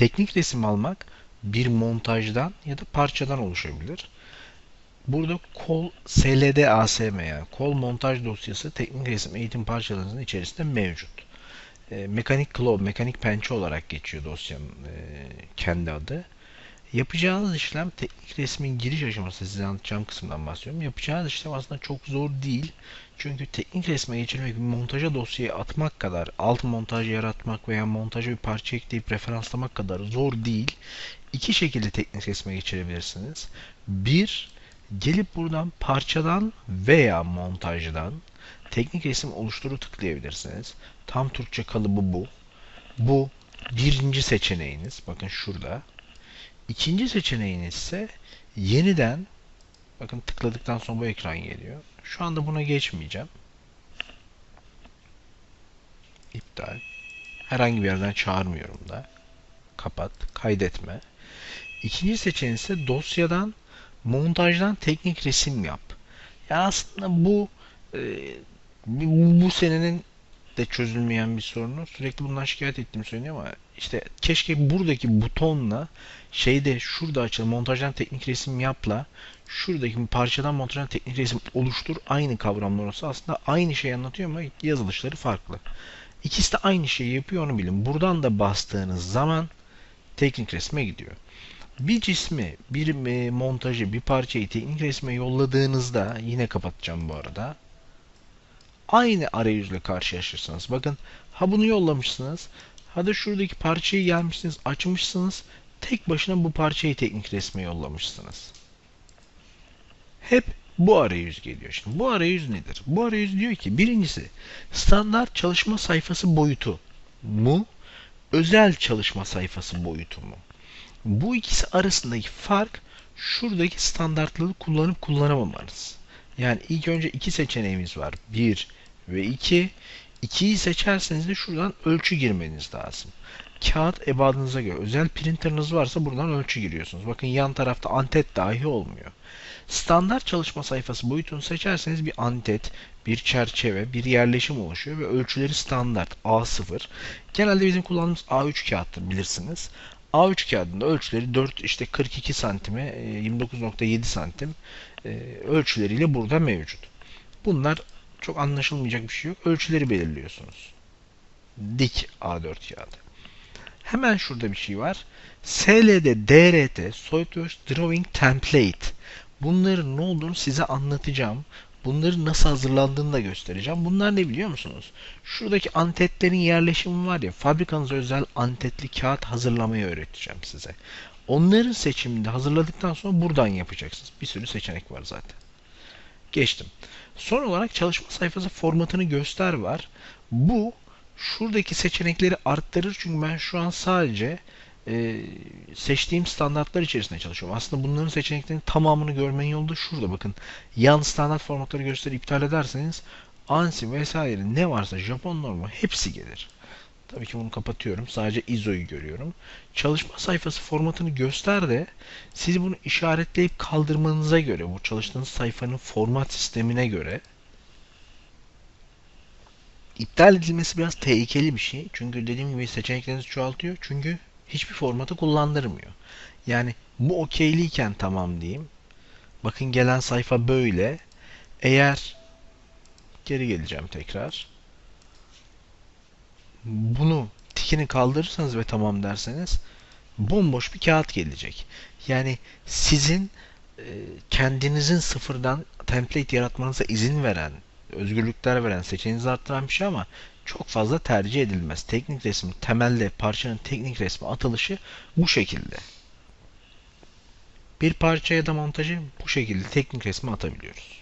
Teknik resim almak bir montajdan ya da parçadan oluşabilir. Burada kol SLD ASM yani kol montaj dosyası teknik resim eğitim parçalarının içerisinde mevcut. E, mekanik claw, mekanik pençe olarak geçiyor dosyanın e, kendi adı. Yapacağınız işlem teknik resmin giriş aşaması size anlatacağım kısımdan bahsediyorum. Yapacağınız işlem aslında çok zor değil. Çünkü teknik resme geçirmek bir montaja dosyayı atmak kadar, alt montaj yaratmak veya montaja bir parça ekleyip referanslamak kadar zor değil. İki şekilde teknik resme geçirebilirsiniz. Bir, gelip buradan parçadan veya montajdan teknik resim oluşturu tıklayabilirsiniz. Tam Türkçe kalıbı bu. Bu birinci seçeneğiniz. Bakın şurada. İkinci seçeneğiniz ise yeniden bakın tıkladıktan sonra bu ekran geliyor. Şu anda buna geçmeyeceğim. İptal. Herhangi bir yerden çağırmıyorum da. Kapat. Kaydetme. İkinci seçeneğin ise dosyadan montajdan teknik resim yap. Ya aslında bu e, bu senenin de çözülmeyen bir sorunu. Sürekli bundan şikayet ettiğimi söylüyor ama işte keşke buradaki butonla şeyde şurada açıl montajdan teknik resim yapla şuradaki parçadan montajdan teknik resim oluştur aynı kavramlar olsa aslında aynı şeyi anlatıyor ama yazılışları farklı. İkisi de aynı şeyi yapıyor onu bilin. Buradan da bastığınız zaman teknik resme gidiyor. Bir cismi, bir montajı, bir parçayı teknik resme yolladığınızda yine kapatacağım bu arada aynı arayüzle karşılaşırsınız. Bakın ha bunu yollamışsınız. Ha da şuradaki parçayı gelmişsiniz, açmışsınız. Tek başına bu parçayı teknik resme yollamışsınız. Hep bu arayüz geliyor. Şimdi bu arayüz nedir? Bu arayüz diyor ki birincisi standart çalışma sayfası boyutu mu? Özel çalışma sayfası boyutu mu? Bu ikisi arasındaki fark şuradaki standartlığı kullanıp kullanamamanız. Yani ilk önce iki seçeneğimiz var. Bir, ve 2. 2'yi seçerseniz de şuradan ölçü girmeniz lazım. Kağıt ebadınıza göre. Özel printerınız varsa buradan ölçü giriyorsunuz. Bakın yan tarafta antet dahi olmuyor. Standart çalışma sayfası boyutunu seçerseniz bir antet, bir çerçeve, bir yerleşim oluşuyor ve ölçüleri standart A0. Genelde bizim kullandığımız A3 kağıttır bilirsiniz. A3 kağıdında ölçüleri 4 işte 42 santime 29.7 santim e, ölçüleriyle burada mevcut. Bunlar çok anlaşılmayacak bir şey yok. Ölçüleri belirliyorsunuz. Dik A4 kağıdı. Hemen şurada bir şey var. SLD, DRT, SolidWorks Drawing Template. Bunların ne olduğunu size anlatacağım. Bunların nasıl hazırlandığını da göstereceğim. Bunlar ne biliyor musunuz? Şuradaki antetlerin yerleşimi var ya, fabrikanıza özel antetli kağıt hazırlamayı öğreteceğim size. Onların seçiminde hazırladıktan sonra buradan yapacaksınız. Bir sürü seçenek var zaten. Geçtim. Son olarak çalışma sayfası formatını göster var. Bu şuradaki seçenekleri arttırır çünkü ben şu an sadece e, seçtiğim standartlar içerisinde çalışıyorum. Aslında bunların seçeneklerinin tamamını görmenin yolu da şurada bakın. Yan standart formatları göster iptal ederseniz ANSI vesaire ne varsa Japon normu hepsi gelir. Tabii ki bunu kapatıyorum. Sadece ISO'yu görüyorum. Çalışma sayfası formatını göster de siz bunu işaretleyip kaldırmanıza göre bu çalıştığınız sayfanın format sistemine göre iptal edilmesi biraz tehlikeli bir şey. Çünkü dediğim gibi seçeneklerinizi çoğaltıyor. Çünkü hiçbir formatı kullandırmıyor. Yani bu okeyliyken tamam diyeyim. Bakın gelen sayfa böyle. Eğer geri geleceğim tekrar bunu tikini kaldırırsanız ve tamam derseniz bomboş bir kağıt gelecek. Yani sizin e, kendinizin sıfırdan template yaratmanıza izin veren, özgürlükler veren, seçeneğinizi arttıran bir şey ama çok fazla tercih edilmez. Teknik resim temelde parçanın teknik resmi atılışı bu şekilde. Bir parça ya da montajı bu şekilde teknik resmi atabiliyoruz.